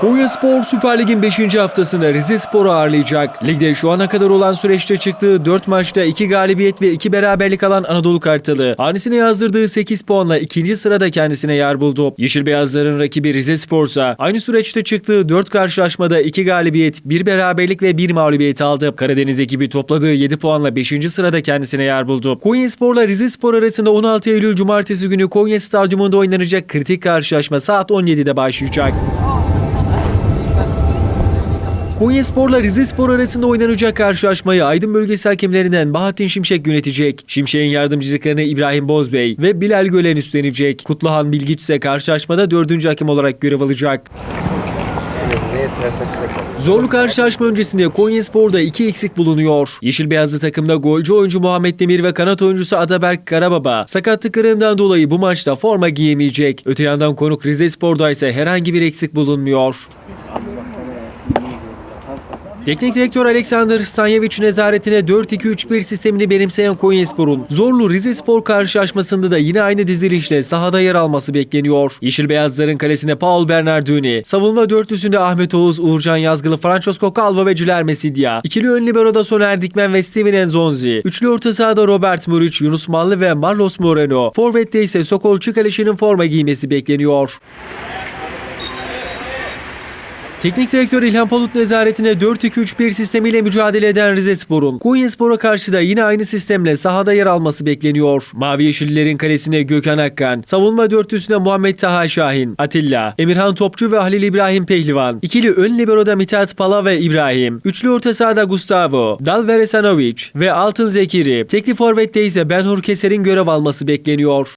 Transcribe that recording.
Konya Spor Süper Lig'in 5. haftasında Rize Spor'u ağırlayacak. Ligde şu ana kadar olan süreçte çıktığı 4 maçta 2 galibiyet ve 2 beraberlik alan Anadolu Kartalı, hanesine yazdırdığı 8 puanla ikinci sırada kendisine yer buldu. Yeşil Beyazların rakibi Rize Spor ise aynı süreçte çıktığı 4 karşılaşmada 2 galibiyet, 1 beraberlik ve 1 mağlubiyet aldı. Karadeniz ekibi topladığı 7 puanla 5. sırada kendisine yer buldu. Konya Spor'la Rize Spor arasında 16 Eylül Cumartesi günü Konya Stadyumunda oynanacak kritik karşılaşma saat 17'de başlayacak. Konya Spor'la Rize Spor arasında oynanacak karşılaşmayı Aydın bölgesi hakemlerinden Bahattin Şimşek yönetecek. Şimşek'in yardımcılarını İbrahim Bozbey ve Bilal Gölen üstlenecek. Kutluhan Bilgiç ise karşılaşmada dördüncü hakem olarak görev alacak. Zorlu karşılaşma öncesinde Konya Spor'da iki eksik bulunuyor. Yeşil Beyazlı takımda golcü oyuncu Muhammed Demir ve kanat oyuncusu Adaberk Karababa sakatlıklarından dolayı bu maçta forma giyemeyecek. Öte yandan konuk Rize ise herhangi bir eksik bulunmuyor. Teknik direktör Alexander Stanyevic nezaretine 4-2-3-1 sistemini benimseyen Konyaspor'un zorlu Rize Spor karşılaşmasında da yine aynı dizilişle sahada yer alması bekleniyor. Yeşil Beyazların kalesinde Paul Bernardoni, savunma dörtlüsünde Ahmet Oğuz, Uğurcan Yazgılı, Francesco Calvo ve Cilerme Sidya, ikili ön libero'da Soner Dikmen ve Steven Enzonzi, üçlü orta sahada Robert Muriç, Yunus Mallı ve Marlos Moreno, forvette ise Sokol Çıkaliş'in forma giymesi bekleniyor. Teknik direktör İlhan Palut nezaretine 4-2-3-1 sistemiyle mücadele eden Rize Spor'un Konyaspor'a karşı da yine aynı sistemle sahada yer alması bekleniyor. Mavi Yeşillilerin kalesine Gökhan Akkan, savunma dörtlüsüne Muhammed Taha Şahin, Atilla, Emirhan Topçu ve Halil İbrahim Pehlivan, ikili ön libero'da Mithat Pala ve İbrahim, üçlü orta sahada Gustavo, Dalver Esanovic ve Altın Zekiri, tekli forvette ise Benhur Keser'in görev alması bekleniyor.